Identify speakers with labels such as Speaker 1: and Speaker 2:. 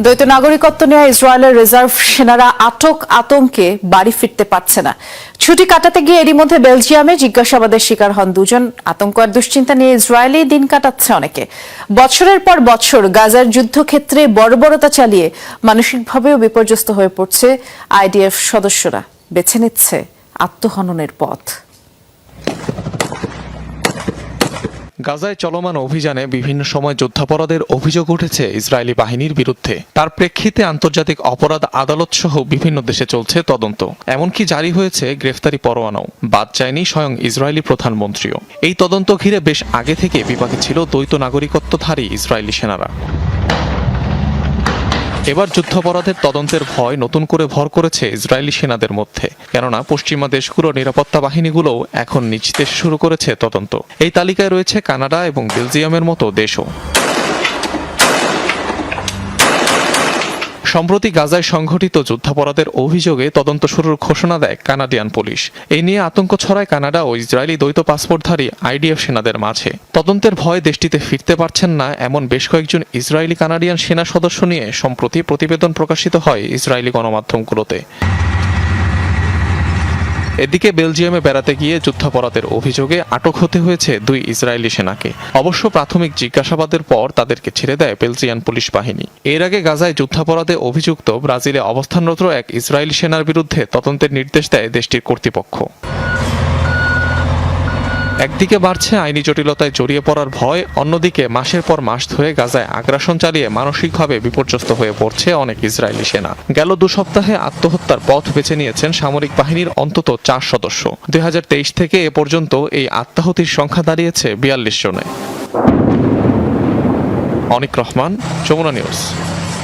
Speaker 1: দ্বৈত নাগরিকত্ব নেওয়া ইসরায়েলের রিজার্ভ সেনারা আটক আতঙ্কে বাড়ি ফিরতে পারছে না। ছুটি কাটাতে গিয়ে এরই মধ্যে বেলজিয়ামে জিজ্ঞাসাবাদের শিকার হন দুজন। আতঙ্ক আর দুশ্চিন্তা নিয়ে ইসরায়েলে দিন কাটাচ্ছে অনেকে। বছরের পর বছর গাজার যুদ্ধক্ষেত্রে বর্বরতা চালিয়ে মানসিকভাবেও বিপর্যস্ত হয়ে পড়ছে আইডিএফ সদস্যরা। বেছে নিচ্ছে আত্মহননের পথ।
Speaker 2: গাজায় চলমান অভিযানে বিভিন্ন সময় যুদ্ধাপরাধের অভিযোগ উঠেছে ইসরায়েলি বাহিনীর বিরুদ্ধে। তার প্রেক্ষিতে আন্তর্জাতিক অপরাধ আদালত সহ বিভিন্ন দেশে চলছে তদন্ত। এমনকি জারি হয়েছে গ্রেফতারি পরোয়ানাও। বাদ যায়নি স্বয়ং ইসরায়েলি প্রধানমন্ত্রীও। এই তদন্ত ঘিরে বেশ আগে থেকে বিপাকে ছিল দ্বৈত নাগরিকত্বধারী ইসরায়েলি সেনারা। এবার যুদ্ধাপরাধের তদন্তের ভয় নতুন করে ভর করেছে ইসরায়েলি সেনাদের মধ্যে। কেননা পশ্চিমা দেশগুলোর নিরাপত্তা বাহিনীগুলোও এখন নিজ দেশে শুরু করেছে তদন্ত। এই তালিকায় রয়েছে কানাডা এবং বেলজিয়ামের মতো দেশও। সম্প্রতি গাজায় সংঘটিত যুদ্ধাপরাধের অভিযোগে তদন্ত শুরুর ঘোষণা দেয় কানাডিয়ান পুলিশ। এই নিয়ে আতঙ্ক ছড়ায় কানাডা ও ইসরায়েলি দ্বৈত পাসপোর্টধারী আইডিএফ সেনাদের মাঝে। তদন্তের ভয়ে দেশটিতে ফিরতে পারছেন না এমন বেশ কয়েকজন ইসরায়েলি কানাডিয়ান সেনা সদস্য নিয়ে সম্প্রতি প্রতিবেদন প্রকাশিত হয় ইসরায়েলি গণমাধ্যমগুলোতে। এদিকে বেলজিয়ামে বেড়াতে গিয়ে যুদ্ধাপরাধের অভিযোগে আটক হতে হয়েছে দুই ইসরায়েলি সেনাকে। অবশ্য প্রাথমিক জিজ্ঞাসাবাদের পর তাদেরকে ছেড়ে দেয় বেলজিয়ান পুলিশ বাহিনী। এর আগে গাজায় যুদ্ধাপরাধে অভিযুক্ত ব্রাজিলে অবস্থানরত এক ইসরায়েলি সেনার বিরুদ্ধে তদন্তের নির্দেশ দেয় দেশটির কর্তৃপক্ষ। একদিকে বাড়ছে আইনি জটিলতায় জড়িয়ে পড়ার ভয়, অন্যদিকে মাসের পর মাস ধরে গাজায় আগ্রাসন চালিয়ে মানসিকভাবে বিপর্যস্ত হয়ে পড়ছে অনেক ইসরায়েলি সেনা। গেল দু সপ্তাহে আত্মহত্যার পথ বেছে নিয়েছেন সামরিক বাহিনীর অন্তত চার সদস্য। দুই হাজার তেইশ থেকে এ পর্যন্ত এই আত্মাহুতির সংখ্যা দাঁড়িয়েছে বিয়াল্লিশ জনে। অনিক রহমান, যমুনা নিউজ।